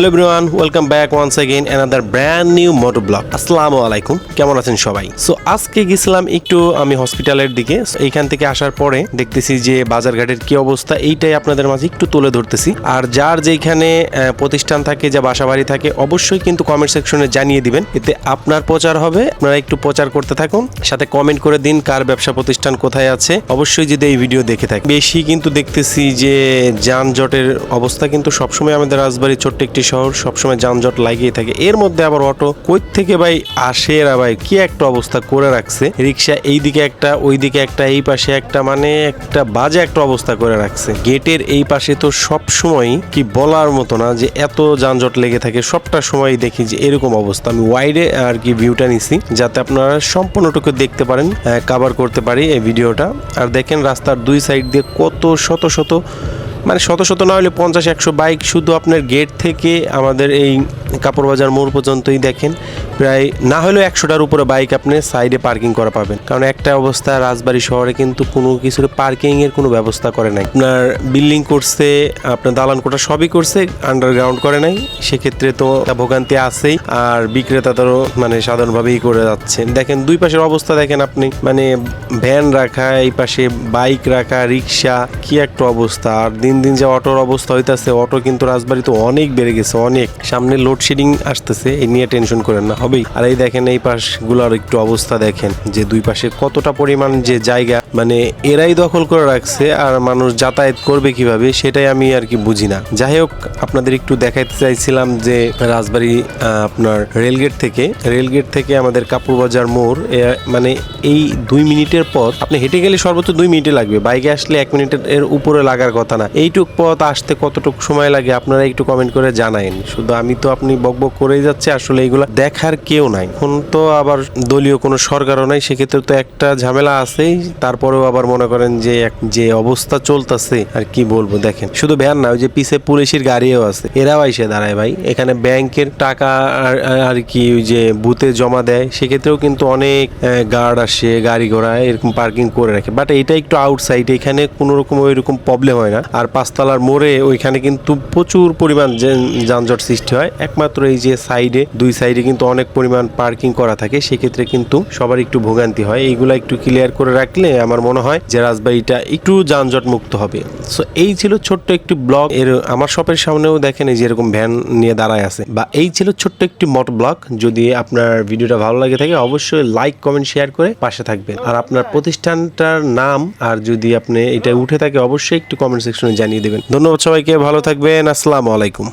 Hello everyone welcome back once again another brand new motor blog আসসালামু আলাইকুম কেমন আছেন সবাই? সো আজকে গেছিলাম একটু, আমি হসপিটালের দিকে। এইখান থেকে আসার পরে দেখতেছি যে বাজারঘাটের কি অবস্থা, এইটাই আপনাদের মাঝে একটু তুলে ধরতেছি। আর যার যেখানে প্রতিষ্ঠান থাকে, যা বাসাবাড়ি থাকে, অবশ্যই কিন্তু কমেন্ট সেকশনে জানিয়ে দিবেন। এতে আপনার প্রচার হবে, আপনারা একটু প্রচার করতে থাকুন, সাথে কমেন্ট করে দিন কার ব্যবসা প্রতিষ্ঠান কোথায় আছে। অবশ্যই যদি এই ভিডিও দেখে থাকে বেশি কিন্তু দেখতেছি যে যানজটের অবস্থা কিন্তু সবসময় আমাদের রাজবাড়ি ছোট্ট একটি শহর সবসময় যানজট লাগিয়ে থাকে। এর মধ্যে আবার অটো কই থেকে ভাই আসে এরা ভাই? কি একটা অবস্থা করে রাখছে। রিক্সা এইদিকে একটা, ওইদিকে একটা, এই পাশে একটা মানে একটা বাজে একটা অবস্থা করে রাখছে। গেটের এই পাশে তো সব সময় কি বলার মতো না যে এত যানজট লেগে থাকে। সবটা সময় দেখি যে এরকম অবস্থা। আমি ওয়াইডে আর কি ভিউটা নিছি, যাতে আপনারা সম্পূর্ণটুকু দেখতে পারেন কাভার করতে পারি এই ভিডিওটা। আর দেখেন রাস্তার দুই সাইড দিয়ে কত শত শত মানে শত শত না হলে পঞ্চাশ একশো বাইক শুধু আপনার গেট থেকে আমাদের এই কাপড় বাজার মোড় পর্যন্তই দেখেন। প্রায় না হলেও একশোটার উপরে বাইক আপনি সাইডে পার্কিং করা পাবেন। কারণ একটা অবস্থা রাজবাড়ি শহরে কিন্তু কোনো কিছুর পার্কিং এর কোনো ব্যবস্থা করে নাই। আপনার বিল্ডিং করছে, আপনার দালান কোটা সবই করছে আন্ডারগ্রাউন্ড করে নাই। সেক্ষেত্রে তো ভোগান্তি আছেই। আর বিক্রেতাদেরও মানে সাধারণভাবেই করে যাচ্ছে দেখেন দুই পাশের অবস্থা দেখেন আপনি। মানে ভ্যান রাখা, এই পাশে বাইক রাখা, রিক্সা, কি একটা অবস্থা। আর দিন দিন যে অটোর অবস্থা হইতাছে, অটো কিন্তু রাজবাড়িতে অনেক বেড়ে গেছে, অনেক। সামনে লোডশেডিং আসতেছে, এই নিয়ে টেনশন করেন না। হবেই। আর এই দেখেন, এই পাশগুলোর একটু অবস্থা দেখেন, যে দুই পাশে কতটা পরিমাণ যে জায়গা মানে এরাই দখল করে রাখছে আর মানুষ যাতায়াত করবে কীভাবে, সেটাই আমি আর কি বুঝি না। যাই হোক, আপনাদের একটু দেখাইতে চাইছিলাম যে রাজবাড়ি আপনার রেলগেট থেকে রেলগেট থেকে আমাদের কাপড় বাজার মোড় মানে এই দুই মিনিটের পথ, আপনি হেঁটে গেলে সর্বোচ্চ দুই মিনিটে লাগবে। বাইকে আসলে এক মিনিটের, এর উপরে লাগার কথা না। এইটুক পথ আসতে কতটুক সময় লাগে, আপনারা একটু কমেন্ট করে জানাইন। শুধু আমি তো আপনি বকবক করেই যাচ্ছে, আসলে এইগুলা দেখার কেউ নাই। এখন তো আবার দলীয় কোনো সরকারও নাই, সেক্ষেত্রে তো একটা ঝামেলা আছেই, তারপরেও আবার মনে করেন যে এক- যে অবস্থা চলতেছে, আর কি বলব, দেখেন। শুধু ভ্যান না, ওই যে পিছে পুলিশের গাড়িও আছে। এরাও এসে দাঁড়ায় ভাই। এখানে ব্যাংকের টাকা আর- কি ওই যে বুথে জমা দেয়, সেক্ষেত্রেও কিন্তু অনেক গার্ড আসে, গাড়ি ঘোড়া, এরকম পার্কিং করে রাখে। বাট এটা একটু আউটসাইড, এখানে কোনো রকম ওই রকম প্রবলেম হয় না। আর পাঁচতলার মোড়ে ওইখানে কিন্তু প্রচুর পরিমাণ যানজট সৃষ্টি হয়। একমাত্র এই যে সাইডে দুই সাইডে কিন্তু অনেক পরিমাণ পার্কিং করা থাকে সেক্ষেত্রে কিন্তু সবার একটু ভোগান্তি হয়। এইগুলা একটু ক্লিয়ার করে রাখলে আমার মনে হয় যে রাজবাড়িটা একটু যানজট মুক্ত হবে। সো এই ছিল ছোট্ট একটি ব্লগ। এর আমার শপের সামনেও দেখেন এই যে এরকম ভ্যান নিয়ে দাঁড়ায় আছে। বা এই ছিল ছোট্ট একটি মট ব্লগ। যদি আপনার ভিডিওটা ভালো লাগে থাকে অবশ্যই লাইক কমেন্ট শেয়ার করে পাশে থাকবেন। আর আপনার প্রতিষ্ঠানটার নাম আর যদি আপনি এটা উঠে থাকে অবশ্যই একটু কমেন্ট সেকশনে জানিয়ে দেবেন। ধন্যবাদ সবাইকে ভালো থাকবেন। আসসালামু আলাইকুম।